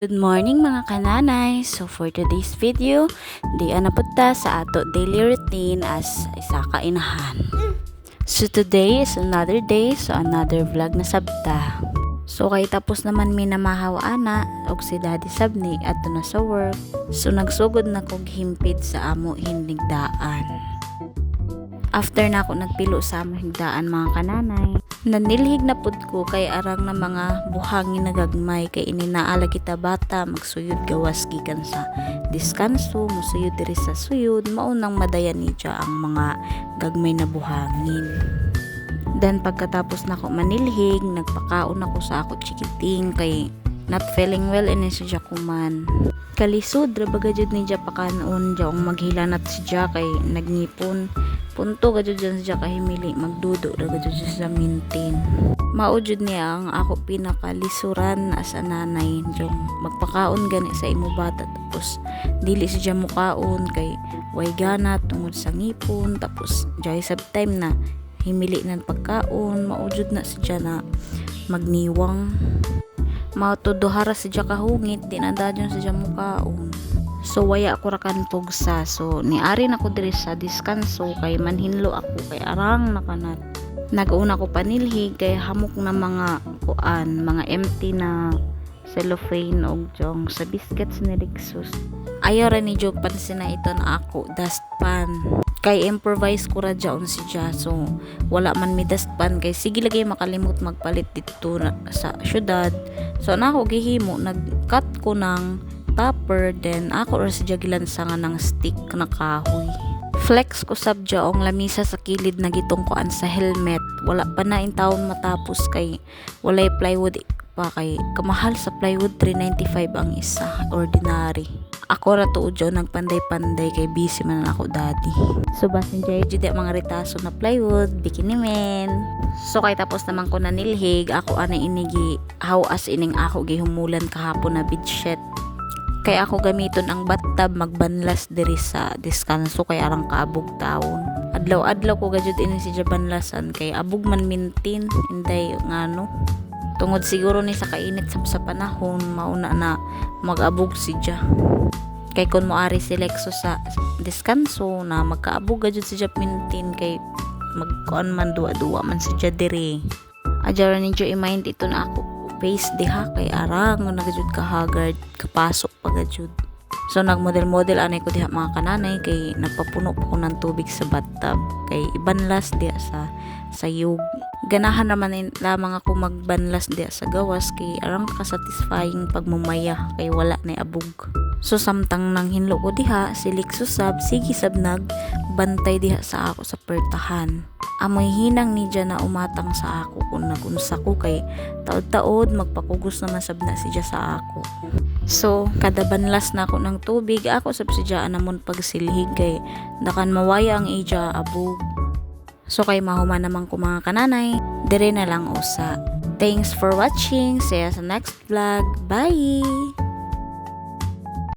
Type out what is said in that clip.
Good morning mga kananay! So for today's video, di na punta sa ato daily routine as isa ka inahan. So today is another day, so another vlog na sabta. So kay tapos naman mi namahaw ana og si Daddy Sabni adto na sa work. So nagsugod na kog himpid sa amo hinigdaan. After na ako nagpilo sa higdaan mga kananay, nanilhig na pud ko kay arang na mga buhangin na gagmay kay ininaala kita bata magsuyod gawas gikan sa diskanso musuyod diri sa suyod maunang madayan ni ang mga gagmay na buhangin. Then pagkatapos na ako manilhig, nagpakaon ako sa ako chikiting kay not feeling well ini siya kuman. Kalisod ra baga jud ni pakanon siya ang maghilanat si siya kay nagnipon. Punto ga jud dyan siya kahimili magdudo ra ga jud siya sa mintin. Mao jud niya ang ako pinakalisuran as a nanay jong magpakaon gani sa imo bata tapos dili siya mukaon kay way gana tungod sa ngipon tapos jay sab time na himili ng pagkaon maujud na siya na magniwang mautuduhara siya kahungit di na dadyon siya mukaon so waya ako rakan pugsa so niari na ko diri sa diskanso kay manhinlo ako kay arang nakanat naguna ko panilhig kay hamok na mga kuan mga empty na cellophane og jong sa biscuits ni Lexus ayaw ra ni jog pansin na ito ako dustpan kay improvise ko ra dyaon si Ja so wala man mi dustpan kay sige lagi makalimot magpalit dito na, sa syudad. So na ako gihimo nag-cut ko ng topper then ako ra si gilansangan ng stick na kahoy. Flex ko sab ang lamisa sa kilid na gitong sa helmet. Wala pa na in taon matapos kay walay plywood pa kay kamahal sa plywood 395 ang isa ordinary ako ra tuod nagpanday-panday kay busy man ako daddy. So basin dyan dyan mga retaso na plywood bikini men. So kay tapos naman ko na nilhig ako ana inigi how as ining ako gihumulan kahapon na bedsheet. Kay ako gamiton ang bathtub magbanlas diri sa diskanso kay arang kaabog taon. Adlaw-adlaw ko gajud ini si banlasan kay abog man mintin inday ngano tungod siguro ni sa kainit sa, sa panahon mauna na magabog si Ja kay kun moari si Lexus sa diskanso na magkaabog gajud si Ja mintin kay magkuan man duwa-duwa man si Ja diri. Ajara ninyo i-mind ito na ako face diha kay arang nagajud ka haggard kapasok pagajud so nagmodel-model anay ko diha mga kananay kay nagpapuno pa ko ng tubig sa bathtub. Kay ibanlas diha sa sayog ganahan naman lamang ako magbanlas diha sa gawas kay arang ka-satisfying pagmumaya kay wala na abog so samtang nang hinlo ko diha si Lexus sab sige sab nag bantay diha sa ako sa pertahan. Amoy hinang ni Diya na umatang sa ako kung nagunsa ko kay taod-taod magpakugos naman sab na si Diya sa ako so kada banlas na ako ng tubig ako sab si Diya namon pagsilhig kay dakan mawaya ang ija abog so kay mahuman naman ko mga kananay dire na lang usa. Thanks for watching. See you sa next vlog. Bye